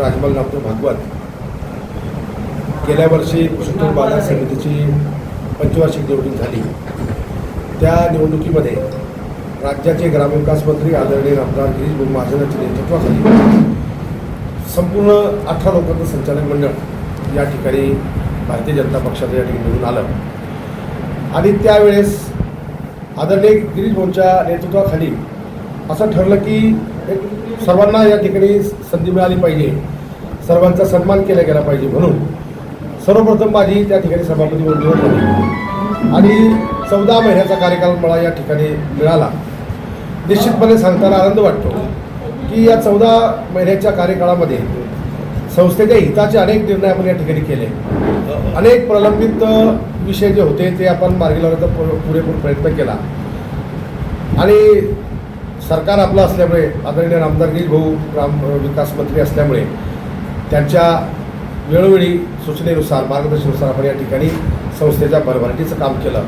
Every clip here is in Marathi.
राजमल डॉक्टर भागवत गेल्या वर्षी कृषी बाजार समितीची पंचवार्षिक निवडणूक झाली. त्या निवडणुकीमध्ये राज्याचे ग्रामविकास मंत्री आदरणीय आमदार गिरीश भाऊ महाजनांच्या नेतृत्वाखाली संपूर्ण अठरा लोकांचं संचालक मंडळ या ठिकाणी भारतीय जनता पक्षाचं या ठिकाणी निवडून आलं. आणि त्यावेळेस आदरणीय गिरीश भाऊंच्या नेतृत्वाखाली असं ठरलं की एक सर्वांना या ठिकाणी संधी मिळाली पाहिजे. सर्वांचा सन्मान केला गेला पाहिजे म्हणून. सर्वप्रथम माझी त्या ठिकाणी सभापती म्हणून निवड झाली. आणि चौदा महिन्याचा कार्यकाल मला या ठिकाणी मिळाला. निश्चितपणे सांगताना आनंद वाटतो की या चौदा महिन्याच्या कार्यकाळामध्ये संस्थेच्या हिताचे अनेक निर्णय आपण या ठिकाणी केले. अनेक प्रलंबित विषय जे होते ते आपण मार्गी लावण्याचा पु- पुरेपूर प्रयत्न केला. आणि सरकार आपलं असल्यामुळे आदरणीय आमदार नील भाऊ ग्राम विकास मंत्री असल्यामुळे त्यांच्या वेळोवेळी सूचनेनुसार मार्गदर्शनानुसार आपण या ठिकाणी संस्थेच्या भरभराटीचं काम केलं.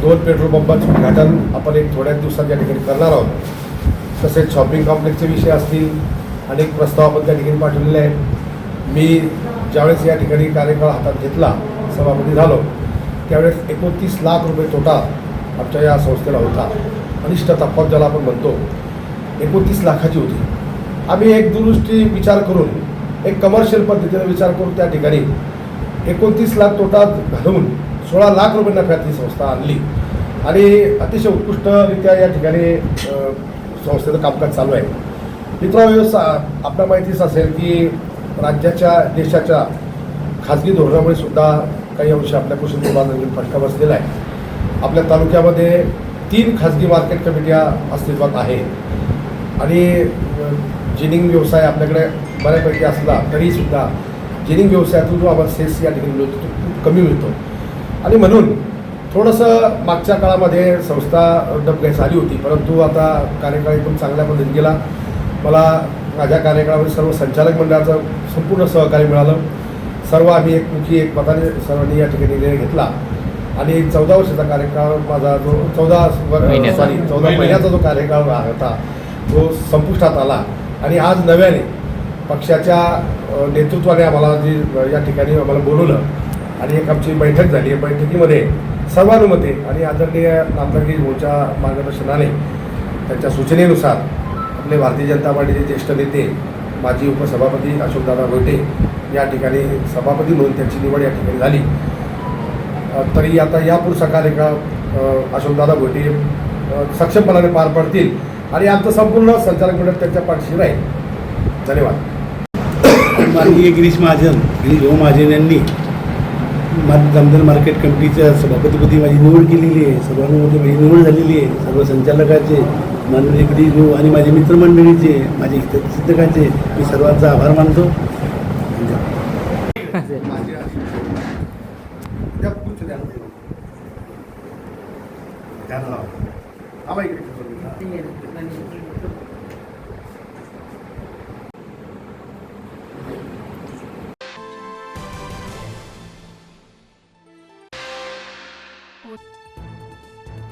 दोन पेट्रोल पंपाचं उद्घाटन आपण एक थोड्याच दिवसात या ठिकाणी करणार आहोत. तसेच शॉपिंग कॉम्प्लेक्सचे विषय असतील अनेक प्रस्ताव आपण त्या ठिकाणी पाठवलेले आहेत. मी ज्यावेळेस या ठिकाणी कार्यकाळ हातात घेतला सभापती झालो त्यावेळेस एकोणतीस लाख रुपये तोटा आमच्या या संस्थेला होता. अनिष्ट तफावत ज्याला आपण म्हणतो एकोणतीस लाखाची होती. आम्ही एक दुरुस्ती विचार करून एक कमर्शियल पद्धतीने विचार करून त्या ठिकाणी एकोणतीस लाख तोटात घालवून सोळा लाख रुपये नफ्यात ही संस्था आणली. आणि अतिशय उत्कृष्टरित्या या ठिकाणी संस्थेचं कामकाज चालू आहे. मित्रांनो हो, सा आपल्या माहितीच असेल की राज्याच्या देशाच्या खाजगी धोरणामुळे सुद्धा काही अंश आपल्या कृषी विभागातील फटका बसलेला आहे. आपल्या तालुक्यामध्ये तीन खाजगी मार्केट कमिट्या अस्तित्वात आहेत. आणि जिनिंग व्यवसाय आपल्याकडे बऱ्यापैकी असला तरीसुद्धा जिनिंग व्यवसायातून जो आम्हाला सेस या ठिकाणी मिळतो तो खूप कमी मिळतो. आणि म्हणून थोडंसं मागच्या काळामध्ये संस्था डबघायची आली होती परंतु आता कार्यकाळ एकदम चांगल्या पद्धतीने गेला मला माझ्या कार्यकाळामध्ये सर्व संचालक मंडळाचं संपूर्ण सहकार्य मिळालं. सर्व आम्ही एकमुखी एक मताने सर्वांनी या ठिकाणी निर्णय घेतला. आणि चौदा वर्षाचा कार्यकाळ माझा जो चौदा. सॉरी चौदा महिन्याचा. जो कार्यकाळ होता तो संपुष्टात आला. आणि आज नव्याने पक्षाच्या नेतृत्वाने आम्हाला जी या ठिकाणी आम्हाला बोलवलं आणि एक आमची बैठक झाली. या बैठकीमध्ये सर्वानुमते आणि आदरणीय नामदारगिरी भाऊच्या मार्गदर्शनाने त्यांच्या सूचनेनुसार आपले भारतीय जनता पार्टीचे ज्येष्ठ नेते माजी उपसभापती अशोकदादा गोटे या ठिकाणी सभापती म्हणून त्यांची निवड या ठिकाणी झाली. तरी आता कार्यकाळ अ, अशोकदादा अ, सक्षमपणाने पार पडतील. आणि आमचं संपूर्ण संचालक मंडळ त्यांच्या पाठीशी राहील. धन्यवाद. माननीय गिरीश महाजन गिरीश भाऊ महाजन यांनी जामदार मार्केट कमिटीच्या सभापतीपदी माझी निवड केलेली आहे. सर्वांमध्ये माझी निवड झालेली आहे. सर्व संचालकाचे माननीय गिरीश भाऊ आणि माझे मित्रमंडळीचे माझे हितचिंतकाचे मी सर्वांचा आभार मानतो. கேரளாவில் ஆமாம் இருக்கு.